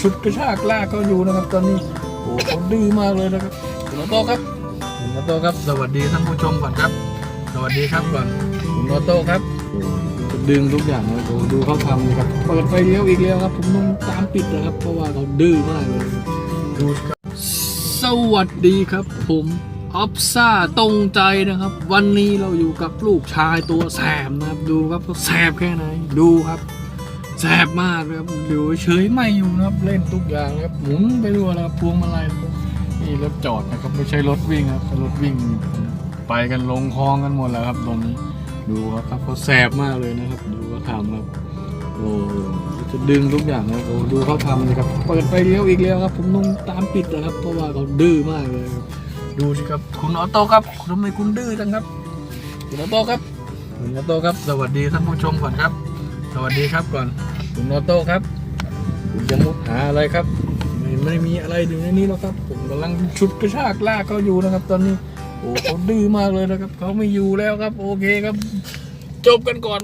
ชุดกระชากลากเขาอยู่นะครับ ตอนนี้โอ้เขาดื้อมากเลยนะครับคุณออโต้ครับคุณออโต้ครับ สวัสดีท่านผู้ชมก่อนครับ สวัสดีครับก่อนคุณออโต้ครับดึงทุกอย่างเลยโอ้ดูเขาทำนะครับเปิดไฟเลี้ยวอีกแล้วครับ ผมต้องตามปิดนะครับ เพราะว่าเขาดื้อมากเลยดูครับสวัสดีครับ ผมออฟซ่าตรงใจนะครับ วันนี้เราอยู่กับลูกชายตัวแสบนะครับ ดูครับเขาแสบแค่ไหนดูครับ แสบมากเลยครับอยู่เฉยไม่อยู่นะครับ เล่นทุกอย่างครับหมุนไปรัวนะครับพวงมาลัยนี่รถจอดนะครับไม่ใช่รถวิ่งครับรถวิ่งไปกันลงคลองกันหมดแล้วครับตอนนี้ดูครับครับเขาแสบมากเลยนะครับ ดูเขาทำครับโอ้จะดึงทุกอย่างเลยโอ้ดูเขาทำเลยครับเปิดไฟเลี้ยวอีกแล้วครับ ผมต้องตามปิดนะครับ เพราะว่าเขาดื้อมากเลยครับดูสิครับคุณออโต้ครับทำไมคุณดื้อจังครับคุณออโต้ครับคุณออโต้ครับ สวัสดีท่านผู้ชมก่อนครับ สวัสดีครับก่อนคุณออโต้ครับคุณจะมุดหาอะไรครับ ไม่ไม่มีอะไรอยู่ในนี้หรอกครับ ผมกำลังชุดกระชากลากเขาอยู่นะครับ ตอนนี้โอ้เขาดื้อมากเลยนะครับเขาไม่อยู่แล้วครับ โอเคครับ จบกันก่อน